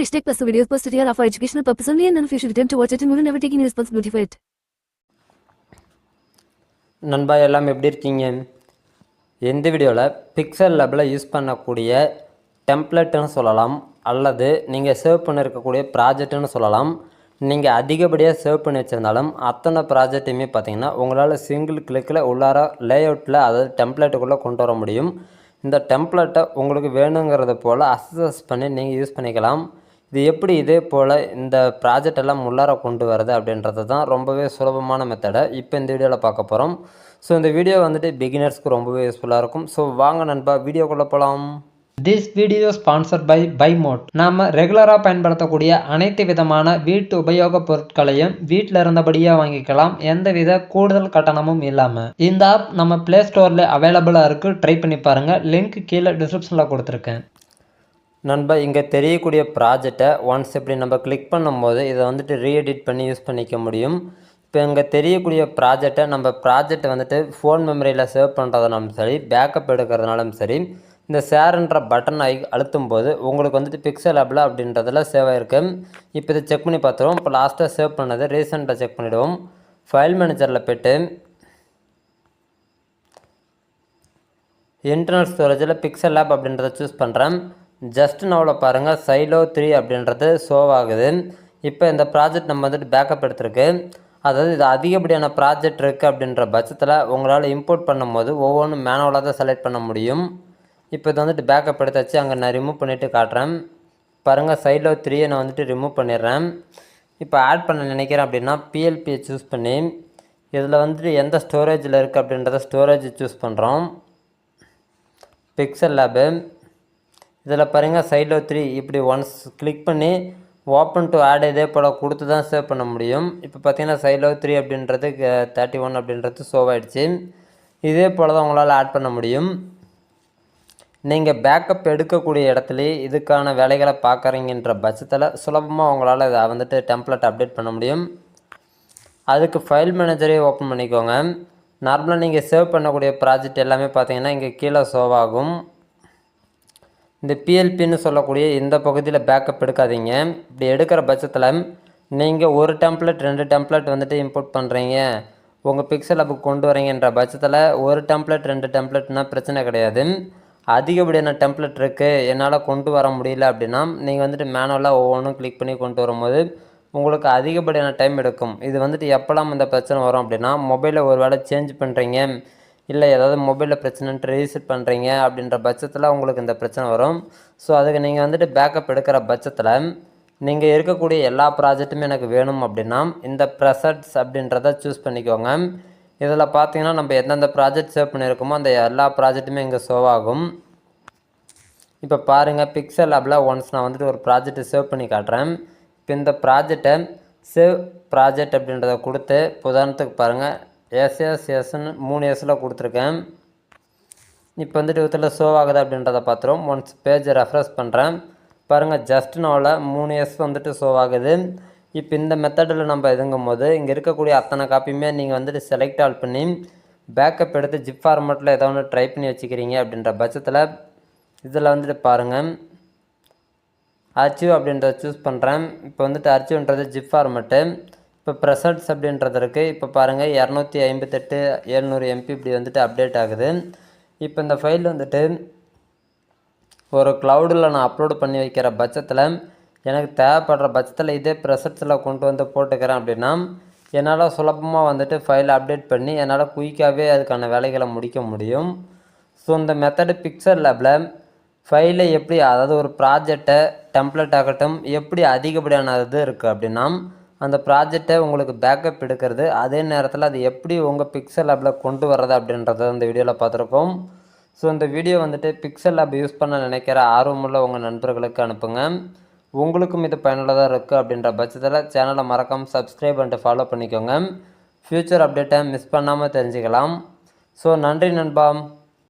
Please take plus the videos posted here are for educational purpose only and none of you should attempt to watch it and will never take any responsibility for it. நண்பா எல்லாம் எப்படி இருக்கீங்க? இந்த வீடியோவில் pixel லேபில் use பண்ணக்கூடிய டெம்ப்ளெட்டுன்னு சொல்லலாம் அல்லது நீங்கள் சேவ் பண்ணியிருக்கக்கூடிய ப்ராஜெக்ட்டுன்னு சொல்லலாம் நீங்கள் அதிகப்படியாக சேவ் பண்ணி வச்சுருந்தாலும் அத்தனை ப்ராஜெக்ட்டையுமே பார்த்தீங்கன்னா உங்களால் சிங்கிள் கிளிக்கில் உள்ளார லேஅவுட்டில் அதாவது டெம்ப்ளேட்டுக்குள்ளே கொண்டு வர முடியும். இந்த டெம்ப்ளேட்டை உங்களுக்கு வேணுங்கிறத போல் அசஸ் பண்ணி நீங்கள் யூஸ் பண்ணிக்கலாம். இது எப்படி இதே போல் இந்த ப்ராஜெக்ட் எல்லாம் உள்ளார கொண்டு வரது அப்படின்றது தான் ரொம்பவே சுலபமான மெத்தடை இப்போ இந்த வீடியோவில் பார்க்க போகிறோம் ஸோ இந்த வீடியோ வந்துட்டு பிகினர்ஸ்க்கு ரொம்பவே யூஸ்ஃபுல்லாக இருக்கும். ஸோ வாங்க நண்பா வீடியோக்குள்ளே போகலாம் திஸ் வீடியோ ஸ்பான்சர்ட் பை பைமோட் நாம் ரெகுலராக பயன்படுத்தக்கூடிய அனைத்து விதமான வீட்டு உபயோகப் பொருட்களையும் வீட்டில் இருந்தபடியே வாங்கிக்கலாம். எந்தவித கூடுதல் கட்டணமும் இல்லாமல் இந்த ஆப் நம்ம ப்ளே ஸ்டோரில் அவைலபிளாக இருக்குது ட்ரை பண்ணி பாருங்கள் லிங்க் கீழே டிஸ்கிரிப்ஷனில் கொடுத்துருக்கேன். நண்பா இங்கே தெரியக்கூடிய ப்ராஜெக்டை ஒன்ஸ் இப்படி நம்ம கிளிக் பண்ணும்போது இதை வந்துட்டு ரீஎடிட் பண்ணி யூஸ் பண்ணிக்க முடியும். இப்போ இங்கே தெரியக்கூடிய ப்ராஜெக்டை நம்ம ப்ராஜெக்ட் வந்துட்டு ஃபோன் மெமரியில் சேவ் பண்ணுறதுனாலும் சரி பேக்கப் எடுக்கிறதுனாலும் சரி இந்த ஷேர்ன்ற பட்டன் ஐ அழுத்தும் போது உங்களுக்கு வந்துட்டு பிக்சல் ஆப்பில் அப்படின்றதில் சேவ் ஆகிருக்கு இப்போ இதை செக் பண்ணி பார்த்துருவோம். இப்போ லாஸ்ட்டாக சேவ் பண்ணது ரீசெண்டாக செக் பண்ணிவிடுவோம் ஃபைல் மேனேஜரில் போய்ட்டு இன்டர்னல் ஸ்டோரேஜில் பிக்சல் லேப் அப்படின்றத சூஸ் பண்ணுறேன் ஜஸ்ட் நோவில் பாருங்கள் சைலோ த்ரீ அப்படின்றது ஷோவ் ஆகுது. இப்போ இந்த ப்ராஜெக்ட் நம்ம வந்துட்டு பேக்கப் எடுத்திருக்கு. அதாவது இது அதிகப்படியான ப்ராஜெக்ட் இருக்குது அப்படின்ற பட்சத்தில் உங்களால் இம்போர்ட் பண்ணும்போது ஒவ்வொன்றும் மேனுவலாக தான் செலக்ட் பண்ண முடியும். இப்போ இது வந்துட்டு பேக்கப் எடுத்தாச்சு அங்கே நான் ரிமூவ் பண்ணிவிட்டு காட்டுறேன். பாருங்கள் சைடில் த்ரீயை நான் வந்துட்டு ரிமூவ் பண்ணிடுறேன். இப்போ ஆட் பண்ண நினைக்கிறேன் அப்படின்னா பிஎல்பியை சூஸ் பண்ணி இதில் வந்துட்டு எந்த ஸ்டோரேஜில் இருக்குது அப்படின்றத ஸ்டோரேஜ் சூஸ் பண்ணுறோம் பிக்சல் லேபு இதில் பாருங்கள் சைடில் த்ரீ இப்படி ஒன்ஸ் கிளிக் பண்ணி ஓப்பன் டு ஆட் இதே போல் கொடுத்து தான் சேவ் பண்ண முடியும். இப்போ பார்த்தீங்கன்னா சைடில் த்ரீ uh, அப்படின்றது தேர்ட்டி ஒன் அப்படின்றது சேவ் ஆகிடுச்சு இதே போல் தான் உங்களால் ஆட் பண்ண முடியும். நீங்கள் பேக்கப் எடுக்கக்கூடிய இடத்துலையே இதுக்கான வேலைகளை பார்க்குறீங்கன்ற பட்சத்தில் சுலபமாக உங்களால் இதை வந்துட்டு டெம்ப்ளெட் அப்டேட் பண்ண முடியும். அதுக்கு ஃபைல் மேனேஜரே ஓப்பன் பண்ணிக்கோங்க. நார்மலாக நீங்கள் சேவ் பண்ணக்கூடிய ப்ராஜெக்ட் எல்லாமே பார்த்தீங்கன்னா இங்கே கீழே சேவ் ஆகும். இந்த பிஎல்பின்னு சொல்லக்கூடிய இந்த பகுதியில் பேக்கப் எடுக்காதீங்க. இப்படி எடுக்கிற பட்சத்தில் நீங்கள் ஒரு டெம்ப்ளெட் ரெண்டு டெம்ப்ளெட் வந்துட்டு இம்போர்ட் பண்ணுறீங்க உங்கள் பிக்சல் அப்போ கொண்டு வரீங்கன்ற பட்சத்தில் ஒரு டெம்ப்ளெட் ரெண்டு டெம்ப்ளெட்னால் பிரச்சனை கிடையாது. அதிகப்படியான டெம்ப்ளெட் இருக்குது என்னால் கொண்டு வர முடியல அப்படின்னா நீங்கள் வந்துட்டு மேனுவலாக ஒவ்வொன்றும் கிளிக் பண்ணி கொண்டு வரும்போது உங்களுக்கு அதிகப்படியான டைம் எடுக்கும். இது வந்துட்டு எப்போல்லாம் இந்த பிரச்சனை வரும் அப்படின்னா மொபைலை ஒரு வேளை சேஞ்ச் பண்ணுறீங்க இல்லை ஏதாவது மொபைலில் பிரச்சனைன்ட்டு ரீசெட் பண்ணுறீங்க அப்படின்ற பட்சத்தில் உங்களுக்கு இந்த பிரச்சனை வரும். ஸோ அதுக்கு நீங்கள் வந்துட்டு பேக்கப் எடுக்கிற பட்சத்தில் நீங்கள் இருக்கக்கூடிய எல்லா ப்ராஜெக்ட்டுமே எனக்கு வேணும் அப்படின்னா இந்த ப்ரெசட்ஸ் அப்படின்றத சூஸ் பண்ணிக்கோங்க. இதில் பார்த்தீங்கன்னா நம்ம எந்தெந்த ப்ராஜெக்ட் சேவ் பண்ணியிருக்கோமோ அந்த எல்லா ப்ராஜெக்ட்டுமே இங்கே சேவ் ஆகும். இப்போ பாருங்கள் பிக்சல் ஆப்பில் ஒன்ஸ் நான் வந்துட்டு ஒரு ப்ராஜெக்ட்டை சேவ் பண்ணி காட்டுறேன். இப்போ இந்த ப்ராஜெக்டை சேவ் ப்ராஜெக்ட் அப்படின்றத கொடுத்து உதாரணத்துக்கு பாருங்கள் எஸ்எஸ்எஸ்ன்னு மூணு எஸ்ஸில் கொடுத்துருக்கேன். இப்போ வந்துட்டு இதில் ஷோ ஆகுது அப்படின்றத பார்த்துருவோம். ஒன்ஸ் பேஜை ரெஃப்ரெஷ் பண்ணுறேன் பாருங்கள் ஜஸ்ட் நோவில் மூணு எஸ் வந்துட்டு ஷோ ஆகுது. இப்போ இந்த மெத்தடில் நம்ம இதுங்கும் போது இங்கே இருக்கக்கூடிய அத்தனை காப்பியுமே நீங்கள் வந்துட்டு செலக்ட் ஆல் பண்ணி பேக்கப் எடுத்து ஜிப் ஃபார்மெட்டில் ஏதோ ஒன்று ட்ரை பண்ணி வச்சுக்கிறீங்க அப்படின்ற பட்சத்தில் இதில் வந்துட்டு பாருங்கள் அச்சீவ் அப்படின்றத சூஸ் பண்ணுறேன் இப்போ வந்துட்டு அச்சீவ்ன்றது ஜிப் ஃபார்மெட்டு இப்போ ப்ரெசன்ட்ஸ் அப்படின்றது இருக்குது இப்போ பாருங்கள் இரநூத்தி ஐம்பத்தெட்டு எழுநூறு எம்பி இப்படி வந்துட்டு அப்டேட் ஆகுது. இப்போ இந்த ஃபைல் வந்துட்டு ஒரு க்ளவுடில் நான் அப்லோடு பண்ணி வைக்கிற பட்சத்தில் எனக்கு தேவைப்படுற பட்சத்தில் இதே ப்ரெசட்ஸில் கொண்டு வந்து போட்டுக்கிறேன் அப்படின்னா என்னால் சுலபமாக வந்துட்டு ஃபைல் அப்டேட் பண்ணி என்னால் குயிக்காகவே அதுக்கான வேலைகளை முடிக்க முடியும். ஸோ இந்த மெத்தடு பிக்சர் லேபில் ஃபைலை எப்படி அதாவது ஒரு ப்ராஜெக்டை டெம்ப்ளெட் ஆகட்டும் எப்படி அதிகப்படியான இது இருக்குது அப்படின்னா அந்த ப்ராஜெக்டை உங்களுக்கு பேக்கப் எடுக்கிறது. அதே நேரத்தில் அது எப்படி உங்கள் பிக்சல் லேபில் கொண்டு வர்றது அப்படின்றத இந்த வீடியோவில் பார்த்துருக்கோம் ஸோ இந்த வீடியோ வந்துட்டு பிக்சல் லேப் யூஸ் பண்ண நினைக்கிற ஆர்வமுள்ள உங்கள் நண்பர்களுக்கு அனுப்புங்க. உங்களுக்கும் இது பயனுள்ளதாக இருக்குது அப்படின்ற பட்சத்தில் சேனலை மறக்காமல் சப்ஸ்கிரைப் பண்ணிட்டு ஃபாலோ பண்ணிக்கோங்க. ஃப்யூச்சர் அப்டேட்டை மிஸ் பண்ணாமல் தெரிஞ்சுக்கலாம். ஸோ நன்றி நண்பா.